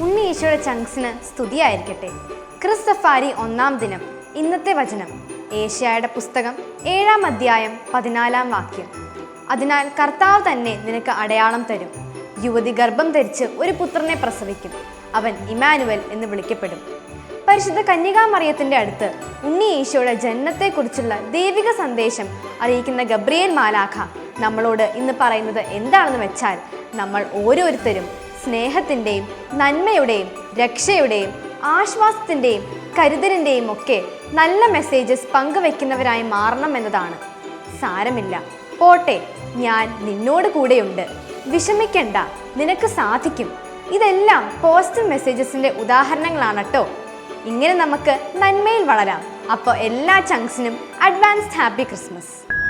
ഈശോയുടെ ചങ്സിന് സ്തുതിയായിരിക്കട്ടെ. ക്രിസ്തഫാരി ഒന്നാം ദിനം ഇന്നത്തെ വചനം ഏഷ്യായുടെ പുസ്തകം ഏഴാം അധ്യായം പതിനാലാം വാക്യം. അതിനാൽ കർത്താവ് തന്നെ നിനക്ക് അടയാളം തരും. യുവതി ഗർഭം ധരിച്ച് ഒരു പുത്രനെ പ്രസവിക്കും. അവൻ ഇമാനുവൽ എന്ന് വിളിക്കപ്പെടും. പരിശുദ്ധ കന്യകാമറിയത്തിന്റെ അടുത്ത് ഉണ്ണി ഈശോയുടെ ജനനത്തെക്കുറിച്ചുള്ള ദൈവിക സന്ദേശം അറിയിക്കുന്ന ഗബ്രിയേൽ മാലാഖ നമ്മളോട് ഇന്ന് പറയുന്നത് എന്താണെന്ന് വെച്ചാൽ നമ്മൾ ഓരോരുത്തരും സ്നേഹത്തിന്റെയും നന്മയുടെയും രക്ഷയുടെയും ആശ്വാസത്തിന്റെയും കരുതലിന്റെയും ഒക്കെ നല്ല മെസ്സേജസ് പങ്കുവെക്കുന്നവരായി മാറണം എന്നതാണ്. സാരമില്ല. പോട്ടെ ഞാൻ നിന്നോട് കൂടെയുണ്ട്. വിഷമിക്കണ്ട. നിനക്ക് സാധിക്കും. ഇതെല്ലാം പോസിറ്റീവ് മെസ്സേജസിന്റെ ഉദാഹരണങ്ങളാണ് കേട്ടോ ഇങ്ങനെ നമുക്ക് നന്മയിൽ വളരാം. അപ്പോൾ എല്ലാ ചങ്ക്സിനും അഡ്വാൻസ്ഡ് ഹാപ്പി ക്രിസ്മസ്